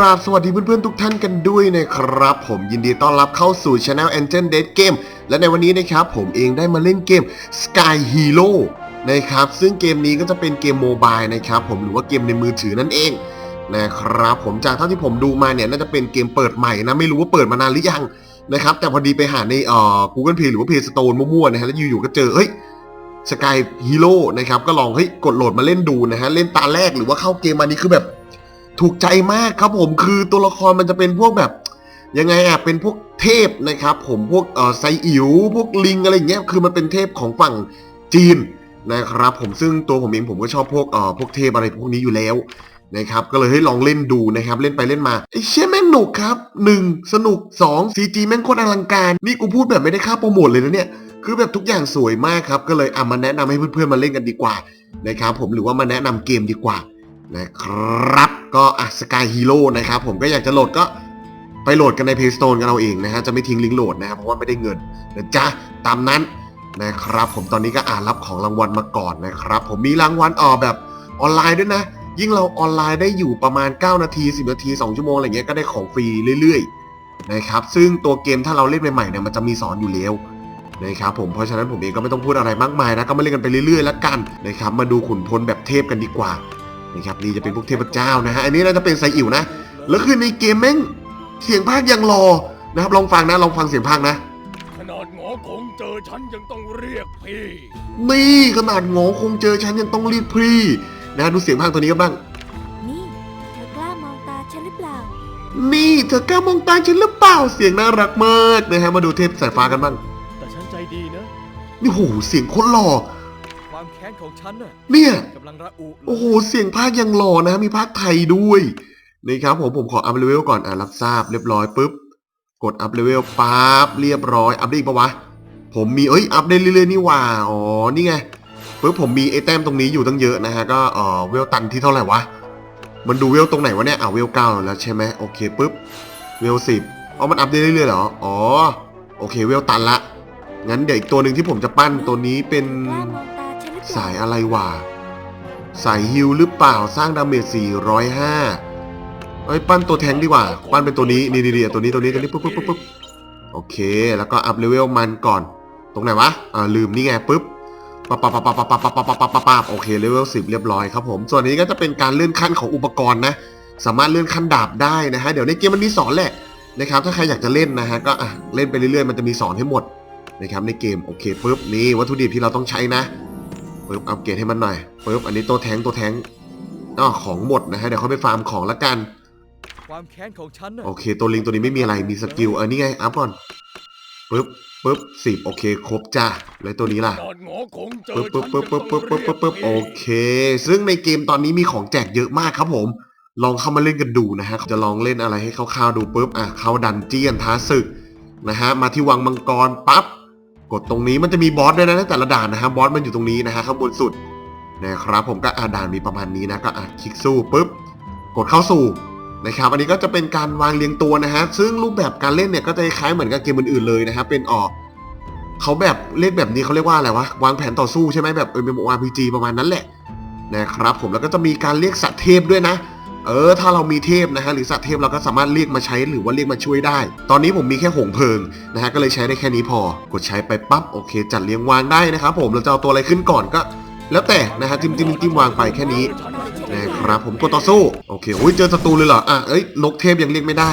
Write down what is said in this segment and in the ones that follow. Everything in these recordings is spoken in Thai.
ราบสวัสดีเพื่อนๆทุกท่านกันด้วยนะครับ ผมยินดีต้อนรับเข้าสู่ Channel Angel Dead Game และในวันนี้นะครับผมเองได้มาเล่นเกม Sky Hero นะครับซึ่งเกมนี้ก็จะเป็นเกมโมบายนะครับผมหรือว่าเกมในมือถือนั่นเองนะครับผมจากเท่าที่ผมดูมาเนี่ยน่าจะเป็นเกมเปิดใหม่นะไม่รู้ว่าเปิดมานานหรือยังนะครับแต่พอดีไปหาในเอ่อ Google Play หรือว่า Play Store มั่วๆนะฮะแล้วอยู่ๆก็เจอเฮ้ยสกายฮีโร่นะครับก็ลองเฮ้ยกดโหลดมาเล่นดูนะฮะเล่นตาแรกหรือว่าเข้าเกมมานี้คือแบบ ถูกใจมากครับผมคือตัวละครมันจะเป็นพวกแบบยังไงอะเป็นพวกเทพนะครับ ผมพวกเอ่อไซอิ๋วพวกลิงอะไรอย่างเงี้ยคือมันเป็นเทพของฝั่งจีนนะครับ ผมซึ่งตัวผมเองผมก็ชอบพวกเอ่อพวกเทพอะไรพวกนี้อยู่แล้วนะครับก็เลยให้ลองเล่นดูนะครับ เล่นไปเล่นมาไอ้เชี่ยแม่งหนุกครับหนึ่งสนุกสองซีจีแม่งโคตรอลังการ นี่กูพูดแบบไม่ได้ค่าโปรโมทเลยนะเนี่ย คือแบบทุกอย่างสวยมากครับ ก็เลยเอามาแนะนำให้เพื่อนๆมาเล่นกันดีกว่านะครับผมหรือว่ามาแนะนำเกมดีกว่า นะครับก็อะสกายฮีโร่นะครับผมก็อยากจะโหลดก็ไปโหลดกันใน Play Store กันเอาเองนะฮะจะไม่ทิ้งลิงก์โหลดนะครับเพราะว่าไม่ได้เงินนะจ๊ะตามนั้นนะครับผมตอนนี้ก็อ่านรับของรางวัลมาก่อนนะครับผมมีรางวัลออกแบบออนไลน์ด้วยนะ ยิ่งเราออนไลน์ได้อยู่ประมาณ 9 นาที 10 นาที 2 ชั่วโมงอะไรเงี้ยก็ได้ของฟรีเรื่อยๆนะครับซึ่งตัวเกมถ้าเราเล่นใหม่ๆเนี่ยมันจะมีสอนอยู่แล้วนะครับผมเพราะฉะนั้นผมเองก็ไม่ต้องพูดอะไรมากมายนะก็มาเล่นกันไปเรื่อยๆแล้วกันนะครับมาดูขุนพลแบบเทพกันดีกว่า นะครับนี่จะเป็นพวกเทพเจ้านะฮะอันนี้น่าจะเป็นไซอิ๋วนะแล้วคือในเกมแม่งเสียงภาคยังรอนะครับลองฟังนะลองฟังเสียงภาคนะขนาดหงอคงเจอฉันยังต้องเรียกพี่นี่ขนาดงอคงเจอฉันยังต้องรีบพรีนะดูเสียงภาคตัวนี้กันบ้างนี่เธอกล้ามองตาฉันหรือเปล่า นี่เธอกล้ามองตาฉันหรือเปล่าเสียงน่ารักมากนะฮะมาดูเทพสายฟ้ากันบ้าง แต่ฉันใจดีนะนี่โหเสียงโคตรหล่อความแค้ นของฉันน่ะเนี่ย กำลังระอุเลยโอ้โหเสียงภาคยังหล่อนะ มีภาคไทยด้วยนะครับผมผมขออัพเลเวลก่อนอะรับทราบเรียบร้อยปุ๊บ กดอัพเลเวลปั๊บเรียบร้อยอัพได้อีกปะวะ ผมมีเอ้ยอัพได้เรื่อยๆนี่หว่าอ๋อนี่ไงปุ๊บผมมีไอ้แต้มตรงนี้อยู่ตั้งเยอะนะฮะก็เออเวลตันที่เท่าไหร่วะมันดูเวลตรงไหนวะเนี่ยอ่าเวลเก้าแล้วใช่ไหมโอเคปุ๊บเวลสิบอ๋อมันอัพได้เรื่อยๆเหรออ๋อโอเคเวลตันละงั้นเดี๋ยวอีกตัวหนึ่งที่ผมจะปั้นตัวนี้เป็น สายอะไรวะสายฮิลหรือเปล่าสร้างดาเมจ405เอ้ยปั้นตัวแทงดีกว่า ปั้นเป็นตัวนี้นี่นี่นี่ตัวนี้ตัวนี้ตัวนี้ปุ๊บปุ๊บปุ๊บโอเค แล้วก็อัพเลเวลมันก่อน ตรงไหนวะอ่าลืมนี่ไงปุ๊บปั๊บปั๊บปั๊บปั๊บปั๊บปั๊บปั๊บปั๊บปับปับปับโอเคเลเวล10เรียบร้อยครับผมส่วนนี้ก็จะเป็นการเลื่อนขั้นของอุปกรณ์นะ สามารถเลื่อนขั้นดาบได้นะฮะเดี๋ยวในเกมมันมีสอนแหละนะครับถ้าใครอยากจะเล่นนะฮะก็อะเล่นไปเรื่อยๆมันจะมีสอนให้หมดนะครับในเกมโอเคปุ๊บนี่วัตถุดิบที่เราต้องใช้นะ ปึ๊บอัปเกรดให้มันหน่อยปึ๊บอันนี้ตัวแทงค์ตัวแทงค์อ๋อของหมดนะฮะเดี๋ยวเขาไปฟาร์มของละกัน ความแค้นของฉันน่ะโอเค ตัวลิงตัวนี้ไม่มีอะไรมีสกิลเออนี่ไงอัพก่อนปึ๊บปึ๊บสิบโอเค ครบจ้าแล้วตัวนี้ล่ะขนาดหงอคงเจอปึ๊บฉัปึ๊นบปึ๊บยังปึ๊บต้องปึ๊บปึ๊บเรีปึ๊ยบปึ๊บโอกเค ซึ่งในเกมตอนนี้มีของแจกเยอะมากครับผม ลองเข้ามาเล่นกันดูนะฮะจะลองเล่นอะไรให้คร่าวๆดูปุ๊บอะเข้าดันเจียนท้าศึกนะฮะมาที่วังมังกรปั๊บ กดตรงนี้มันจะมีบอสด้วยนะในแต่ละด่านนะฮะบอสมันอยู่ตรงนี้นะฮะข้างบนสุดนะครับผมก็อ่าด่านมีประมาณนี้นะก็อะคลิกสู้ปุ๊บกดเข้าสู่นะครับอันนี้ก็จะเป็นการวางเรียงตัวนะฮะซึ่งรูปแบบการเล่นเนี่ยก็จะคล้ายเหมือนกับเกมอื่นๆเลยนะครับเป็นออกเขาแบบเล่นแบบนี้เขาเรียกว่าอะไรวะวางแผนต่อสู้ใช่ไหมแบบเออเป็น RPG ประมาณนั้นแหละนะครับผมแล้วก็จะมีการเรียกสัตว์เทพด้วยนะ เออถ้าเรามีเทพนะฮะหรือสัตว์เทพเราก็สามารถเรียกมาใช้หรือว่าเรียกมาช่วยได้ ตอนนี้ผมมีแค่หงเพลิงนะฮะก็เลยใช้ได้แค่นี้พอ กดใช้ไปปั๊บโอเค จัดเรียงวางได้นะครับผมเราจะเอาตัวอะไรขึ้นก่อนก็ แล้วแต่นะฮะจิ้มจิ้มจิ้มวางไปแค่นี้นะครับผมกดต่อสู้โอเคโอ้ยเจอศัตรูเลยเหรออะเอ้ยนกเทพยังเรียกไม่ได้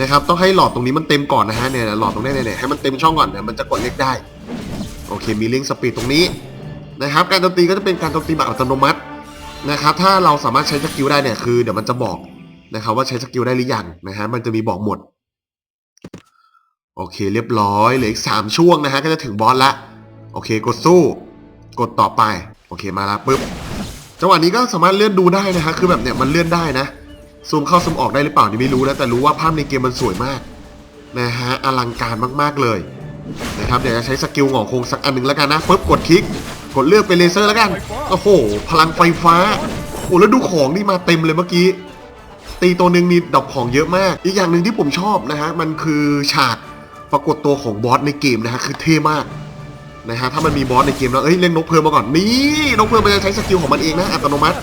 นะครับต้องให้หลอดตรงนี้มันเต็มก่อนนะฮะเนี่ยหลอดตรงนี้เนี่ยให้มันเต็มช่องก่อนเนี่ยมันจะกดเรียกได้โอเคมีเลิงก์สปีดตรงนี้นะครับการโจมตีก็จะเป็นการโจมตีแบบอัตโนมัติ นะครับถ้าเราสามารถใช้สกิลได้เนี่ยคือเดี๋ยวมันจะบอกนะครับว่าใช้สกิลได้หรือยังนะฮะมันจะมีบอกหมด โอเคเรียบร้อยเหลืออีกสามช่วงนะฮะก็จะถึงบอสละโอเค กดสู้ กดต่อไป โอเคมาแล้วปุ๊บจังหวะนี้ก็สามารถเลื่อนดูได้นะฮะคือแบบเนี่ยมันเลื่อนได้นะซูมเข้าซูมออกได้หรือเปล่านี่ไม่รู้นะแต่รู้ว่าภาพในเกมมันสวยมากนะฮะอลังการมากๆเลยนะครับเดี๋ยวจะใช้สกิลหงอคงสักอันหนึ่งแล้วกันนะปุ๊บกดคลิก ดเลือกเป็นเลเซอร์แล้วกัน โอ้โห พลังไฟฟ้า โอ้แล้วดูของนี่มาเต็มเลยเมื่อกี้ ตีตัวหนึ่งนี่ดอกของเยอะมาก อีกอย่างหนึ่งที่ผมชอบนะฮะ มันคือฉากปรากฏตัวของบอสในเกมนะฮะ คือเท่มากนะฮะ ถ้ามันมีบอสในเกมแล้วเอ้ย เล่นนกเพลิงมาก่อน นี่ นกเพลิงมันจะใช้สกิลของมันเองนะอัตโนมัติ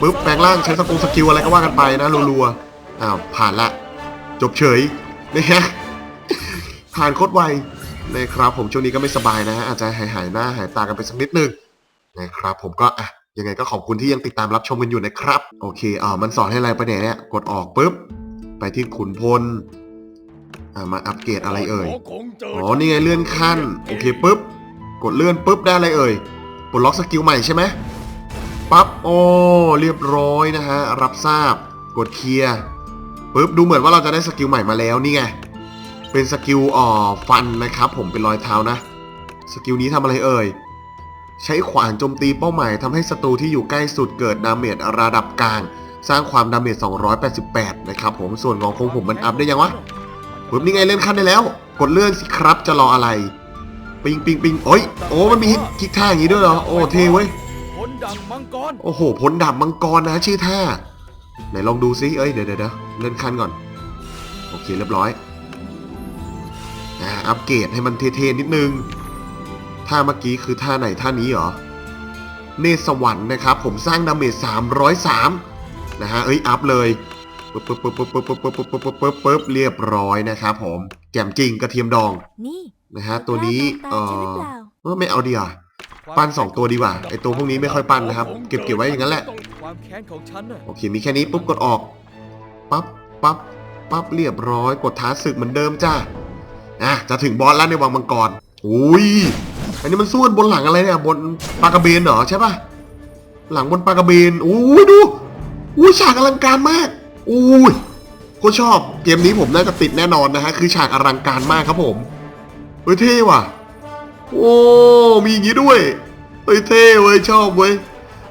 ปุ๊บ แปลงร่างใช้สกุลสกิลอะไรก็ว่ากันไปนะรัวๆ อ้าว ผ่านละ จบเฉยนะฮะ ผ่านโคตรไว นะครับผมช่วงนี้ก็ไม่สบายนะฮะอาจจะหายหายๆหน้าหายตากันไปสักนิดนึงนะครับผมก็อะยังไงก็ขอบคุณที่ยังติดตามรับชมกันอยู่นะครับ โอเคอ่ามันสอนให้อะไรไปเนี่ยเนี่ยกดออกปุ๊บ ไปที่ขุนพลอ่ามาอัปเกรดอะไรเอ่ยอ๋อนี่ไงเลื่อนขั้นโอเคปุ๊บกดเลื่อนปุ๊บได้อะไรเอ่ยปลดล็อกสกิลใหม่ใช่ไหมปั๊บโอ้เรียบร้อยนะฮะรับทราบกดเคลียร์ปุ๊บดูเหมือนว่าเราจะได้สกิลใหม่มาแล้วนี่ไง เป็นสกิลอ่อฟันนะครับ ผมเป็นรอยเท้านะ สกิลนี้ทำอะไรเอ่ย ใช้ขวานโจมตีเป้าหมายทำให้ศัตรูที่อยู่ใกล้สุดเกิดดาเมจระดับกลาง สร้างความดาเมจ 288 นะครับผมส่วนงอคงผมมันอัพได้ยังวะปุ๊บนี่ไงเล่นขั้นได้แล้ว กดเลื่อนสิครับจะรออะไร ปิงปิงปิงโอ้ยโอ้มันมีคิกท่าอย่างนี้ด้วยเหรอโอ้เทเว้ยผลดังมังกรโอ้โหผลดาบมังกรนะชื่อท่าไหนลองดูซิเอ้ยเดี๋ยวเดี๋ยวเดี๋ยวเล่นขั้นก่อน โอเคเรียบร้อย อ่าอัปเกรดให้มันเท่ๆนิดนึง ท่าเมื่อกี้คือท่าไหนท่านี้เหรอ เนตรสวรรค์นะครับ ผมสร้างดาเมจ303 นะฮะ เอ้ย อัพเลยปึ๊บปึ๊บปึ๊บปึ๊บปึ๊บปึ๊บปึ๊บปึ๊บปึ๊บปึ๊บเรียบร้อยนะครับผม แจ่มจริงกระเทียมดอง นี่นะฮะ ตัวนี้เธเออกล้ามองตาฉันหรืออเปล่าเออไม่เอาดีอะปั้นสองตัวดีกว่าไอตัวพวกนี้ไม่ค่อยปั้นนะครับ เก็บเก็บไว้อย่างนั้นแหละความแค้นของฉันน่ะโอเคมีแค่นี้ปุ๊บกดออกปั๊บปั๊บปั๊บเรียบร้อย กดท้าศึกเหมือนเดิมจ้า อะจะถึงบอสแล้วในวังมังกรอุ้ยอันนี้มันสู้นบนหลังอะไรเนี่ยบนปลากระเบนเหรอใช่ปะหลังบนปลากระเบนอุ้ดูอุ้ฉากอลังการมากอุ้ยก็ชอบเกมนี้ผมน่าจะติดแน่นอนนะฮะคือฉากอลังการมากครับผมเฮ้ยเท่ว่ะ โอ้มีอย่างนี้ด้วยเฮ้ยเท่เว้ยชอบเว้ย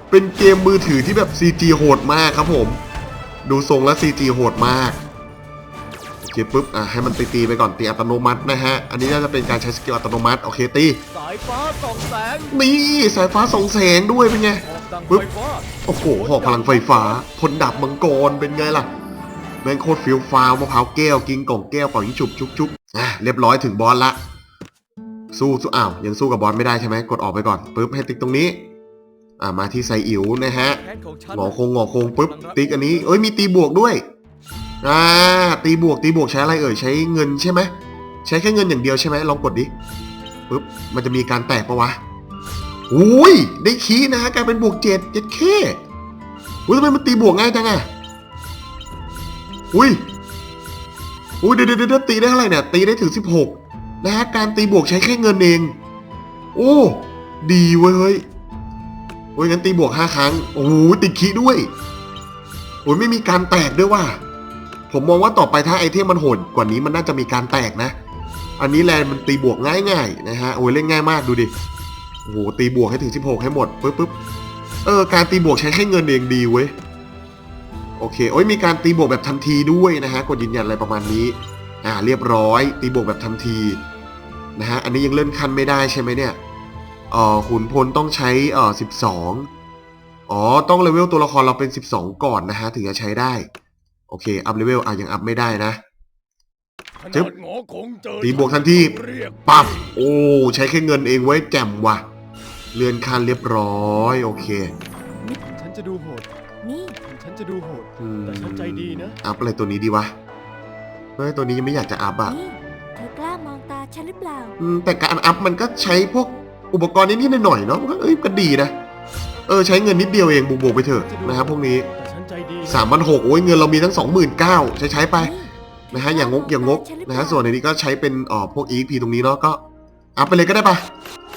เป็นเกมมือถือที่แบบ CG โหดมากครับผม ดูทรงแล้ว CG โหดมาก เคปุ๊บอะให้มันตีตีๆไปก่อนตีอัตโนมัตินะฮะ อันนี้น่าจะเป็นการใช้สกิลอัตโนมัติโอเคตีสายฟ้าส่องแสงนี่สายฟ้าส่องแสงด้วยเป็นไงออกดังปึ๊บไฟฟ้าโอ้โหหอกพลังไฟฟ้าพลดับมังกรเป็นไงล่ะแม่งโคตรฟิลฟ้าวมะพร้าวแก้วกินกล่องแก้วเป่ายิงฉุบชุบชุบอะเรียบร้อยถึงบอสละสู้สู้อ้าวยังสู้กับบอสไม่ได้ใช่ไหมกดออกไปก่อนปุ๊บให้ติ๊กตรงนี้อ่ามาที่ไซอิ๋วนะฮะแค้นของฉันหงอคงหงอคงปุ๊บติ๊กอันนี้เอ้ยมีตีบวกด้วย อ่าตีบวกตีบวกใช้อะไรเอ่ยใช้เงินใช่ไหมใช้แค่เงินอย่างเดียวใช่ไหมลองกดดิปุ๊บมันจะมีการแตกปะวะอุ้ยได้คีนะฮะกลายเป็นบวกเจ็ดเจ็ดเคอุ้ยทำไมมันตีบวกง่ายจังอะอุ้ยอุ้ยเดี๋ยวเดี๋ยวเดี๋ยวตีได้เท่าไหร่เนี่ยตีได้ถึงสิบหกนะฮะการตีบวกใช้แค่เงินเอง โอ้ ดีเว้ยเฮ้ยโอ้ยงั้นตีบวกห้าครั้ง โอ้โหติดคีด้วยโอ้ยไม่มีการแตกด้วยว่ะ ผมมองว่าต่อไปถ้าไอเทมมันโหดกว่านี้มันน่าจะมีการแตกนะ อันนี้แลนมันตีบวกง่ายๆนะฮะโอ้ยเล่นง่ายมากดูดิโอ้โหตีบวกให้ถึง 16 ให้หมดปึ๊บปึ๊บเออการตีบวกใช้แค่เงินเองดีเว้ยโอเคโอ้ยมีการตีบวกแบบทันทีด้วยนะฮะกดยืนยันอะไรประมาณนี้ อ่าเรียบร้อย ตีบวกแบบทันทีนะฮะอันนี้ยังเลื่อนขั้นไม่ได้ใช่ไหมเนี่ยเอ่อขุนพลต้องใช้เออสิบสองอ๋อต้องเลเวลตัวละครเราเป็นสิบสองก่อนนะฮะถึงจะใช้ได้ โอเค อัพเลเวลอะยังอัพไม่ได้นะขจึ๊นาบดหงอคงเจอตีบวกทันทีเรียกปับโอ้ ใช้แค่เงินเองไว้แจ่มว่ะ เลื่อนขั้นเรียบร้อย โอเค นี่ฉันจะดูโหด นี่ฉันจะดูโหด อืมแต่ฉันใจดีนะ อัพอะไรตัวนี้ดีวะ เฮ้ย ตัวนี้ยังไม่อยากจะอัพอะ นี่เธอกล้ามองตาฉันหรือเปล่า อืมแต่การอัพมันก็ใช้พวกอุปกรณ์นิดๆหน่อยๆเนาะมันก็เอ้ยก็ดีนะ เออ ใช้เงินนิดเดียวเองบวกๆไปเถอะนะครับพวกนี้แต่ฉันใจดี สามพันหกโอ้ยเงินเรามีทั้งสองหมื่นเก้าใช้ใช้ๆไปนี่นะฮะอย่างงกอย่างงกเธอกนะล้ามองตาฉัหรือเปฮะล่าส่วนในนี้ก็ใช้เป็นเอ่อพวก EXP ตรงนี้เนาะก็อัพไปเลยก็ได้ปะ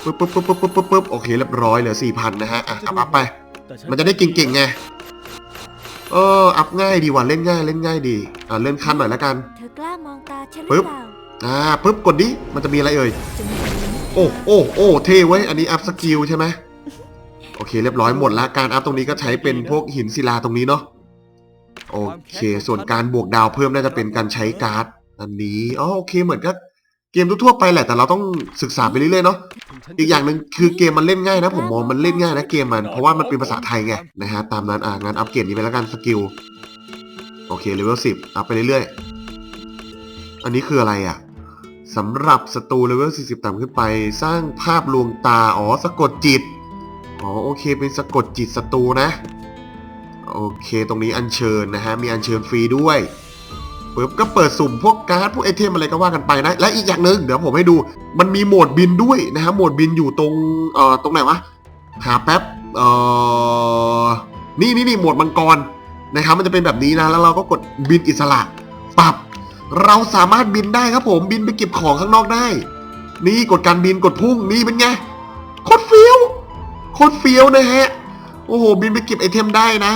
ปึ๊บปึ๊บปึ๊บปึ๊บปึ๊บปึ๊บปึ๊บโอเคเรียบร้อยเหลือสี่พันนะฮะอะอัพอัพไปแต่ฉัมันจะได้เก่งๆไงเอออัพง่ายดีว่ะเล่นง่ายเล่นง่ายดีอะเลื่อนขั้นหน่อยแล้วกันเธอกล้ามองตาฉันหปึ๊รือบเปล่าอ่าปึ๊บกดดิมันจะมีอะไรเอ่ยจะมีอะไรไหมโอ้โอ้โอ้เท่เว้ยอันนี้อัพสกิลใช่ไหมโอเคเรียบร้อยหมดละการอัพตรงนี้ก็ใช้เป็นพวกหินศิลาตรงนี้เนาะ โอเค ส่วนการบวกดาวเพิ่มน่าจะเป็นการใช้การ์ดอันนี้อ๋อโอเคเหมือนกับเกมทั่วๆไปแหละแต่เราต้องศึกษาไปเรื่อยๆเนาะอีกอย่างหนึ่งคือเกมมันเล่นง่ายนะ ผมมองมันเล่นง่ายนะเกมมันเพราะว่ามันเป็นภาษาไทยไงนะฮะตามนั้นอะงานอัปเกรดนี้ไปแล้วกันสกิลโอเคเลเวลสิบอัพไปเรื่อยๆ อันนี้คืออะไรอะสำหรับศัตรูเลเวล40 ต่ำขึ้นไป สร้างภาพลวงตา อ๋อ สะกดจิต อ๋อ โอเค เป็นสะกดจิตศัตรูนะ โอเค ตรงนี้อัญเชิญนะฮะ มีอัญเชิญฟรีด้วยปึ๊บก็เปิดสุ่มพวกการ์ดพวกไอเทมอะไรก็ว่ากันไปนะ และอีกอย่างหนึ่งเดี๋ยวผมให้ดู มันมีโหมดบินด้วยนะฮะ โหมดบินอยู่ตรง เอ่อ ตรงไหนวะ หาแป๊บ เอ่อ นี่นี่นี่โหมดมังกรนะครับมันจะเป็นแบบนี้นะ แล้วเราก็กดบินอิสระ ปรับ เราสามารถบินได้ครับผม บินไปเก็บของข้างนอกได้ นี่กดการบินกดพุ่ง นี่เป็นไง โคตรเฟี้ยว โคตรเฟี้ยวนะฮะ โอ้โห บินไปเก็บไอเทมได้นะ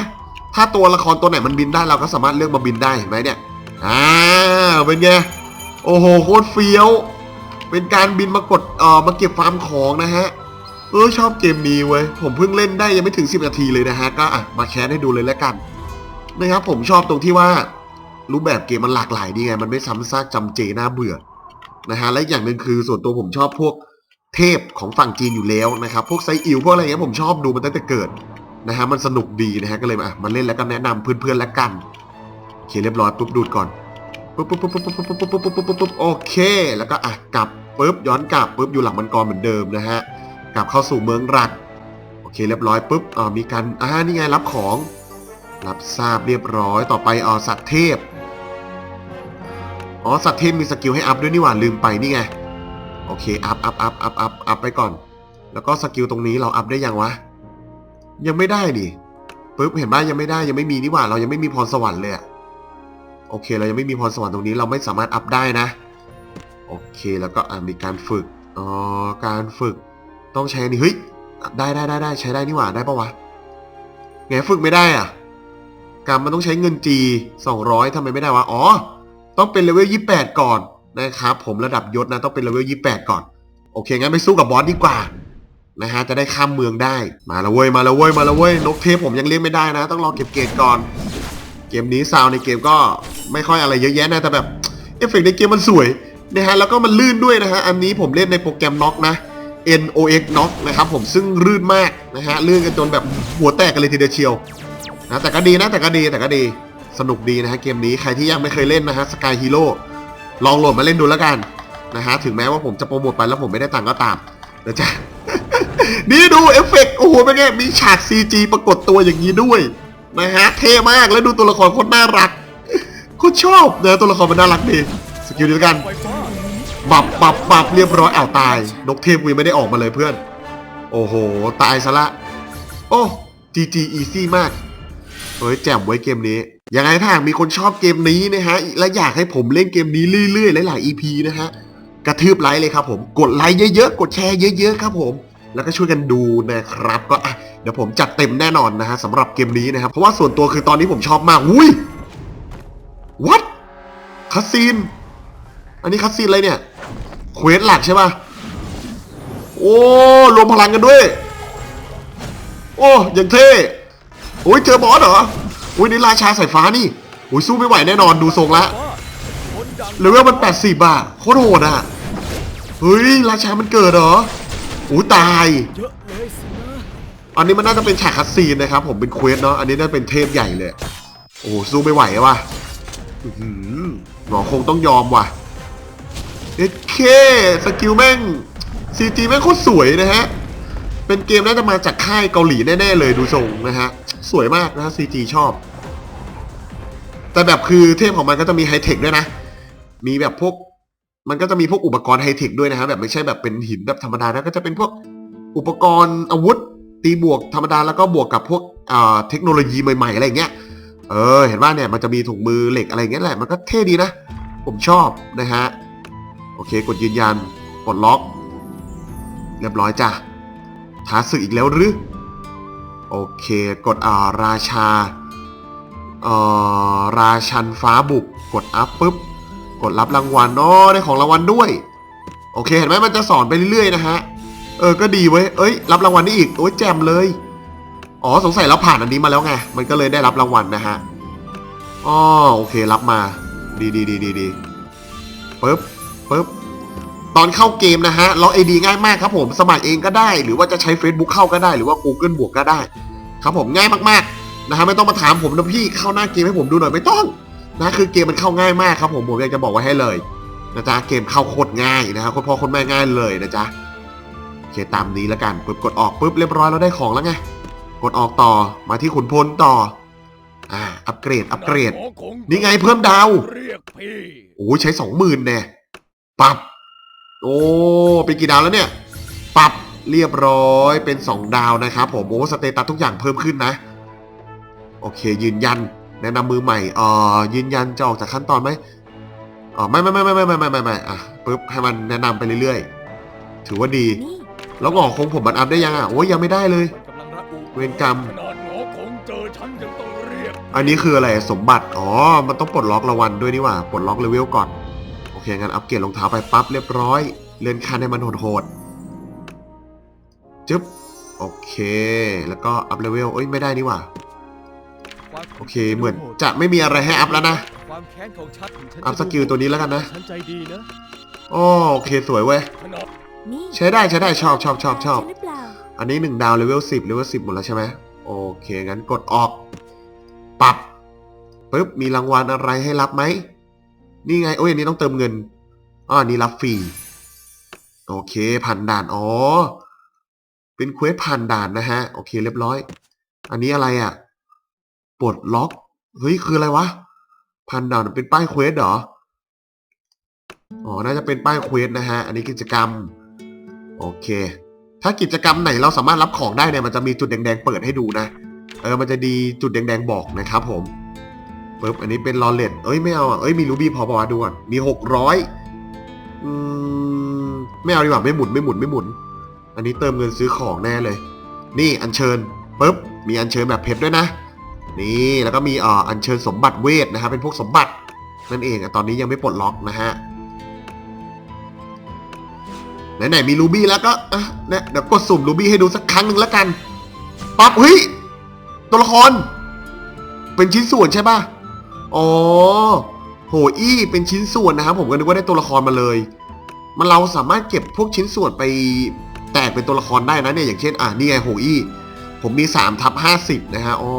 ถ้าตัวละครตัวไหนมันบินได้เราก็สามารถเลือกมาบินได้เห็นไหมเนี่ย อ่า เป็นไง โอ้โหโคตรเฟี้ยว เป็นการบินมากดเอ่อมาเก็บฟาร์มของนะฮะ เออชอบเกมนี้เว้ย ผมเพิ่งเล่นได้ยังไม่ถึง 10 นาทีเลยนะฮะ ก็อะมาแคสให้ดูเลยแล้วกัน นะครับผมชอบตรงที่ว่ารูปแบบเกมมันหลากหลายดีไง มันไม่ซ้ำซากจำเจน่าเบื่อ นะฮะ และอย่างหนึ่งคือส่วนตัวผมชอบพวกเทพของฝั่งจีนอยู่แล้วนะครับ พวกไซอิ๋วพวกอะไรเงี้ยผมชอบดูมันตั้งแต่เกิด นะฮะมันสนุกดีนะฮะก็เลยมาอะมาเล่นแล้วก็แนะนำเพื่อนๆแล้วกันโอเคเรียบร้อยปุ๊บดูดก่อนปุ๊บปุ๊บปุ๊บปุ๊บปุ๊บปุ๊บปุ๊บปุ๊บปุ๊บปุ๊บโอเค แล้วก็อะกลับปุ๊บย้อนกลับปุ๊บอยู่หลังมังกรเหมือนเดิมนะฮะกลับเข้าสู่เมืองรักโอเคเรียบร้อยปุ๊บอ่ามีการอ่านี่ไงรับของ รับทราบเรียบร้อยต่อไปอ่าสัตว์เทพอ๋อสัตว์เทพมีสกิลให้อัพด้วยนี่หว่าลืมไปนี่ไงโอเคอัพอัพอัพอัพอัพอัพไปก่อน แล้วก็สกิลตรงนี้เราอัพได้ยังวะ ยังไม่ได้ดิปึ๊บเห็นป่ะยังไม่ได้ยังไม่มีนี่หว่า เรายังไม่มีพรสวรรค์เลยอะโอเค เรายังไม่มีพรสวรรค์ตรงนี้เราไม่สามารถอัพได้นะ โอเคแล้วก็อ่ามีการฝึกอ๋อการฝึกต้องใช้นี่เฮ้ยได้ได้ได้ได้ใช้ได้นี่หว่าได้ปะวะไงฝึกไม่ได้อะการมันต้องใช้เงินจี200ทำไมไม่ได้วะอ๋อ ต้องเป็นเลเวล28ก่อนนะครับผมระดับยศนะต้องเป็นเลเวล28ก่อน โอเคงั้นไปสู้กับบอสดีกว่า นะฮะจะได้ข้ามเมืองได้มาแล้วเว้ยมาแล้วเว้ยมาแล้วเว้ยนกเทพผมยังเล่นไม่ได้นะ ต้องรอเก็บเกรดก่อน เกมนี้ซาวในเกมก็ไม่ค่อยอะไรเยอะแยะนะแต่แบบเอฟเฟกต์ในเกมมันสวยนะฮะแล้วก็มันลื่นด้วยนะฮะอันนี้ผมเล่นในโปรแกรมน็อกนะ NOX Knock นะครับผมซึ่งลื่นมากนะฮะลื่นกันจนแบบหัวแตกกันเลยทีเดียวเชียวนะแต่ก็ดีนะแต่ก็ดีแต่ก็ดีสนุกดีนะฮะเกมนี้ใครที่ยังไม่เคยเล่นนะฮะสกายฮีโร่ลองโหลดมาเล่นดูแล้วกันนะฮะถึงแม้ว่าผมจะโปรโมทไปแล้วผมไม่ได้ตังก็ตาม นะจ๊ะนี่ดูเอฟเฟกต์โอ้โหเป็นไงมีฉาก CG ปรากฏตัวอย่างนี้ด้วยนะฮะเท่มากแล้วดูตัวละครโคตรน่ารักโคตรชอบนะตัวละครมันน่ารักดีสกิลเดียวกันบับบับบับเรียบร้อยอ้าวตาย นกเทพวีไม่ได้ออกมาเลยเพื่อน โอ้โห ตายซะละ โอ้ GG easy มากเฮ้ยแจ่มไว้เกมนี้ ยังไงถ้าหากมีคนชอบเกมนี้นะฮะ และอยากให้ผมเล่นเกมนี้เรื่อยๆ หลายๆ EP นะฮะ กระทืบไลค์เลยครับผมกดไลค์เยอะๆ กดแชร์เยอะ ๆ ครับผมแล้วก็ช่วยกันดูนะครับ ก็อะเดี๋ยวผมจัดเต็มแน่นอนนะฮะสำหรับเกมนี้นะครับ เพราะว่าส่วนตัวคือตอนนี้ผมชอบมากอุ้ย what คัสซีน อันนี้คัสซีนอะไรเนี่ยเควสหลักใช่ป่ะโอ้รวมพลังกันด้วย โอ้อย่างเท่โอ้ยเจอบอสเหรอโอ้ยนี่ราชาสายฟ้านี่โอ้ยสู้ไม่ไหวแน่นอนดูทรงละฟ้าคนดังเลเวลมัน 80 บาทโคตรโหดอะ เฮ้ย ราชา มันเกิดเหรอโอ้ตาย อันนี้มันน่าจะเป็นฉากคัสซีนนะครับ ผมเป็นเควสเนาะ อันนี้น่าเป็นเทพใหญ่เลย โอ้สู้ไม่ไหวว่ะอื้อหือหมอคงต้องยอมว่ะเอ็ดเคสกิลแม่งซีจีแม่งโคตรสวยนะฮะ เป็นเกมน่าจะมาจากค่ายเกาหลีแน่ๆเลยดูทรงนะฮะ สวยมากนะซีจีชอบ แต่แบบคือเทพของมันก็จะมีไฮเทคด้วยนะ มีแบบพวก มันก็จะมีพวกอุปกรณ์ไฮเทคด้วยนะฮะแบบไม่ใช่แบบเป็นหินแบบธรรมดานะก็จะเป็นพวกอุปกรณ์อาวุธ ตีบวกธรรมดาแล้วก็บวกกับพวกเทคโนโลยีใหม่ๆอะไรเงี้ยเออเห็นว่าเนี่ยมันจะมีถุงมือเหล็กอะไรเงี้ยแหละมันก็เท่ดีนะ ผมชอบนะฮะโอเค กดยืนยันกดล็อก เรียบร้อยจ้ะท้าศึกอีกแล้วหรือโอเคกดอ่าราชาอ่อราชันฟ้าบุกกดอัพปุ๊บ กดรับรางวัลอ๋อได้ของรางวัลด้วย โอเคเห็นไหมมันจะสอนไปเรื่อยๆนะฮะ เออก็ดีเว้ย เอ้ย รับรางวัลได้อีก โอ้ยแจมเลย อ๋อสงสัยเราผ่านอันนี้มาแล้วไง มันก็เลยได้รับรางวัลนะฮะ อ๋อโอเครับมา ดีดีดีดีดีปึ๊บปึ๊บตอนเข้าเกมนะฮะล็อกไอดีง่ายมากครับผม สมัครเองก็ได้ หรือว่าจะใช้ Facebook เข้าก็ได้ หรือว่า Google บวกก็ได้ ครับผมง่ายมากๆนะฮะไม่ต้องมาถามผมนะพี่เข้าหน้าเกมให้ผมดูหน่อยไม่ต้อง นะคือเกมมันเข้าง่ายมากครับผมผมอยากจะบอกไว้ให้เลยนะจ๊ะเกมเข้าโคตรง่ายนะฮะโคตรพ่อโคตรแม่ง่ายเลยนะจ๊ะโอเคตามนี้แล้วกันปึ๊บกดออกปุ๊บเรียบร้อยเราได้ของแล้วไงกดออกต่อมาที่ขุนพลต่ออ่าอัปเกรดอัปเกรดนี่ไงเพิ่มดาวโอ้ยใช้สองหมื่นแน่ปับโอ้เป็นกี่ดาวแล้วเนี่ยปับเรียบร้อยเป็นสองดาวนะครับผมโอ้สเตตัสทุกอย่างเพิ่มขึ้นนะ โอเคยืนยัน แนะนำมือใหม่เอ่อยืนยันจะออกจากขั้นตอนไหมอ๋อไม่ไม่ไม่ไม่ไม่ไม่ไม่ไม่ไม่อะปุ๊บให้มันแนะนำไปเรื่อยๆ ถือว่าดีนี่แล้วก็คงผมมันอัพได้ยังอะโอ้ยยังไม่ได้เลยกำลังระอุเวรกรรมขนาดหมอคงเจอฉันยังต้องเรียกอันนี้คืออะไรสมบัติอ๋อมันต้องปลดล็อกรางวัลด้วยนี่หว่าปลดล็อกเลเวลก่อนโอเคงั้นอัปเกรดรองเท้าไปปั๊บเรียบร้อยเลื่อนขั้นให้มันโหดๆจึ๊บโอเค แล้วก็อัพเลเวลเอ้ยไม่ได้นี่หว่าความ โอเคเหมือนจะไม่มีอะไรให้อัพแล้วนะความแค้นของฉันฉันอัพสกิลตัวนี้แล้วกันนะฉันใจดีนะอ๋อโอเคสวยเว้ยขนาดนี่ใช้ได้ใช้ได้ชอบชอบชอบชอบใช่หรือเปล่าอันนี้หนึ่งดาวเลเวลสิบเลเวลสิบหมดแล้วใช่ไหมโอเค งั้นกดออกปรับปึ๊บมีรางวัลอะไรให้รับไหม นี่ไง โอ้ยอันนี้ต้องเติมเงินอ๋ออันนี้รับฟรีโอเคผ่านด่านอ๋อเป็นเควสผ่านด่านนะฮะ โอเคเรียบร้อย อันนี้อะไรอะ่ะ ปลดล็อกเฮ้ยคืออะไรวะผ่านดานเป็นป้ายเควสเหรออ๋อน่าจะเป็นป้ายเควสนะฮะ อันนี้กิจกรรม โอเค ถ้ากิจกรรมไหนเราสามารถรับของได้เนี่ยมันจะมีจุดแดงๆเปิดให้ดูนะ เออมันจะดีจุดแดงๆบอกนะครับผมปึ๊บอันนี้เป็นลอเลตเอ้ยไม่เอาอะเอ้ยมีรูบี้พอปะวะดูก่อนมีหกร้อยอืมไม่เอาดีกว่าไม่หมุนไม่หมุนไม่หมุน อันนี้เติมเงินซื้อของแน่เลย นี่อัญเชิญปึ๊บมีอัญเชิญแบบเพชรด้วยนะ นี่แล้วก็มีอ่ออัญเชิญสมบัติเวทนะครับเป็นพวกสมบัตินั่นเองตอนนี้ยังไม่ปลดล็อกนะฮะไหนๆมีรูบี้แล้วก็อะเนี่ยเดี๋ยวกดสุ่มรูบี้ให้ดูสักครั้งหนึ่งแล้วกันปั๊บเฮ้ยตัวละคร เป็นชิ้นส่วนใช่ป่ะอ๋อโหอี้เป็นชิ้นส่วนนะครับผมก็นึกว่าได้ตัวละครมาเลย มันเราสามารถเก็บพวกชิ้นส่วนไปแตกเป็นตัวละครได้นะเนี่ยอย่างเช่น อะนี่ไงโหอี้ ผมมี3ทับ50 นะฮะ อ๋อ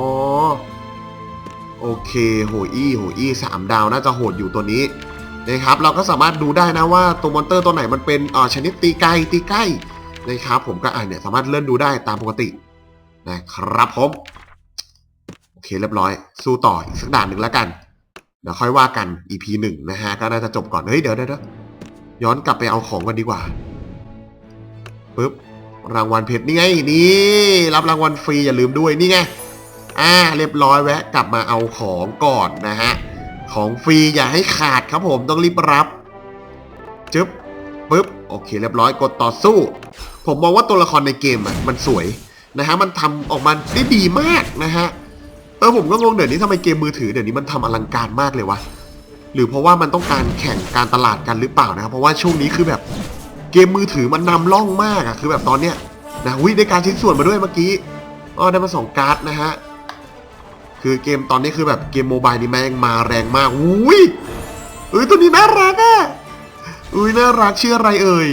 โอเค โหอี้โหอี้สามดาวน่าจะโหดอยู่ตัวนี้นะครับ เราก็สามารถดูได้นะว่าตัวมอนเตอร์ตัวไหนมันเป็นอ่อชนิดตีไกลตีใกล้นะครับผมก็อ่านเนี่ยสามารถเลื่อนดูได้ตามปกตินะครับผม โอเคเรียบร้อย สู้ต่ออีกสักด่านหนึ่งแล้วกัน เดี๋ยวค่อยว่ากัน EP หนึ่งนะฮะ ก็น่าจะจบก่อน เฮ้ย เดี๋ยวเดี๋ยวเดี๋ยวย้อนกลับไปเอาของกันดีกว่าปึ๊บ รางวัลเพชรนี่ไงนี่รับรางวัลฟรีอย่าลืมด้วยนี่ไงอ่าเรียบร้อยแวะ กลับมาเอาของก่อนนะฮะของฟรีอย่าให้ขาดครับผมต้องรีบรับจึ๊บปึ๊บโอเค เรียบร้อยกดต่อสู้ ผมมองว่าตัวละครในเกมอะมันสวยนะฮะมันทำออกมาได้ดีมากนะฮะเออผมก็งงเดี๋ยวนี้ทำไมเกมมือถือเดี๋ยวนี้มันทำอลังการมากเลยวะหรือเพราะว่ามันต้องการแข่งการตลาดกันหรือเปล่านะครับเพราะว่าช่วงนี้คือแบบ เกมมือถือมันนำร่องมากอะคือแบบตอนเนี้ยนะวิได้การชิ้นส่วนมาด้วยเมื่อกี้อ๋อได้มาสองการ์ดนะฮะคือเกมตอนนี้คือแบบเกมโมบายนี่แม่งมาแรงมากอุ้ยเอ้ยตัวนี้น่ารักอะอุ้ยน่ารักชื่ออะไรเอ่ย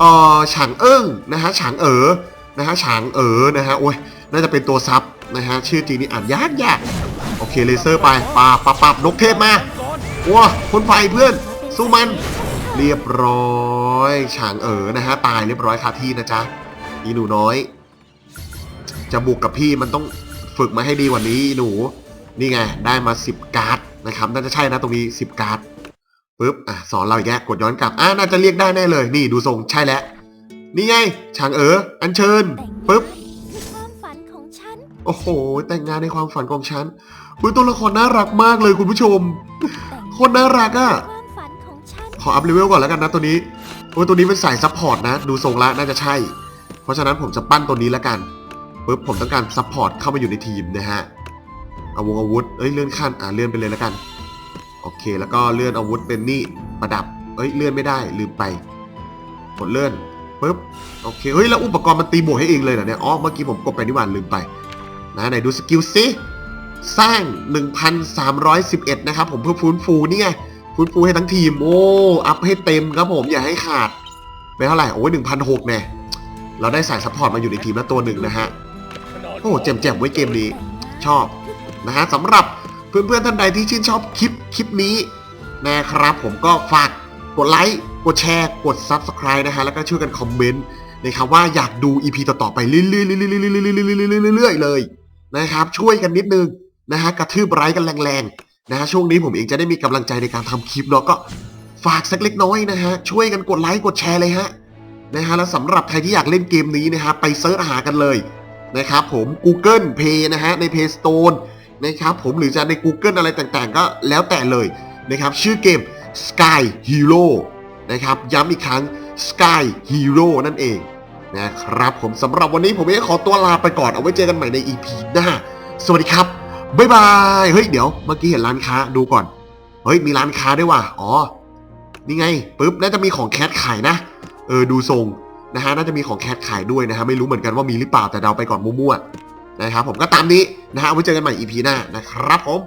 เอ่อฉางเอิ้งนะฮะฉางเอ๋อนะฮะฉางเอ๋อนะฮะโอ้ยน่าจะเป็นตัวซับนะฮะชื่อจริงนี่อ่านยากยากโอเคเลเซอร์ไปปาปับปับนกเทพมาว้าพ่นไฟเพื่อนสู้มัน เรียบร้อยฉางเอ๋อนะฮะตายเรียบร้อยคาที่นะจ๊ะอีหนูน้อย จะบุกกับพี่มันต้องฝึกมาให้ดีกว่านี้หนู นี่ไงได้มา 10 การ์ดนะครับน่าจะใช่นะตรงนี้ 10 การ์ดปุ๊บอะสอนเราอีกแยกกดย้อนกลับอะน่าจะเรียกได้แน่เลย นี่ดูทรงใช่แล้วนี่ไงฉางเอ๋ออัญเชิญแต่งปุ๊บคือความฝันของฉันโอ้โห แต่งงานในความฝันของฉันอุ้ยตัวละครน่ารักมากเลยคุณผู้ชมแต่งโคตรน่ารักอะความฝัน ขออัพเลเวลก่อนแล้วกันนะตัวนี้โอ้ตัวนี้เป็นสายซัพพอร์ตนะ ดูทรงละน่าจะใช่ เพราะฉะนั้นผมจะปั้นตัวนี้แล้วกันปุ๊บผมต้องการซัพพอร์ตเข้ามาอยู่ในทีมนะฮะเอาวงอาวุธเอ้ยเลื่อนขั้นอ่าเลื่อนไปเลยแล้วกัน โอเค แล้วก็เลื่อนอาวุธเป็นนี่ประดับ เอ้ยเลื่อนไม่ได้ลืมไปกดเลื่อนปุ๊บโอเคเฮ้ยแล้วอุปกรณ์มันตีบวกให้เองเลยเหรอเนี่ยอ๋อเมื่อกี้ผมกดไปนี่หว่าลืมไปนะไหนดูสกิลซิสร้าง 1,311 นะครับผมเพื่อฟื้นฟูนี่ไง ฟื้นฟูให้ทั้งทีม โอ้ อัพให้เต็มครับผมอย่าให้ขาดไปเท่าไหร่ โอ้ยหนึ่งพันหกแน่เราได้สายซัพพอร์ตมาอยู่ในทีมแล้วตัวหนึ่งนะฮะขนาดโอ้เจ็บๆไว้เกมนี้ ชอบนะฮะสำหรับเพื่อนๆท่านใดที่ชื่นชอบคลิปคลิปนี้นะครับผมก็ฝากกดไลค์ กดแชร์ กด Subscribe นะฮะ แล้วก็ช่วยกันคอมเมนต์นะครับว่าอยากดู EP ต่อๆไปเรื่อยๆเรื่อยๆเรื่อยๆเรื่อยๆเลยนะครับ ช่วยกันนิดนึงนะฮะ กระทืบไร้กันแรงๆ นะฮะช่วงนี้ผมเองจะได้มีกำลังใจในการทำคลิปเนาะก็ฝากสักเล็กน้อยนะฮะช่วยกันกดไลค์กดแชร์เลยฮะนะฮะแล้วสำหรับใครที่อยากเล่นเกมนี้นะฮะไปเซิร์ชหากันเลยนะครับผม Google Play นะฮะใน Play Store นะครับผมหรือจะใน Google อะไรต่างๆ ก็แล้วแต่เลยนะครับชื่อเกม Sky Hero นะครับย้ำอีกครั้ง Sky Hero นั่นเองนะครับผมสำหรับวันนี้ผมเองขอตัวลาไปก่อนเอาไว้เจอกันใหม่ใน EP หน้า สวัสดีครับ บายบายเฮ้ยเดี๋ยวเมื่อกี้เห็นร้านค้าดูก่อน เฮ้ยมีร้านค้าด้วยว่ะอ๋อ นี่ไงปุ๊บน่าจะมีของแคทขายนะเออดูทรงนะฮะน่าจะมีของแคทขายด้วยนะฮะไม่รู้เหมือนกันว่ามีหรือเปล่าแต่เดาไปก่อนมั่วๆนะครับผมก็ตามนี้นะฮะไว้เจอกันใหม่ EP หน้านะครับผม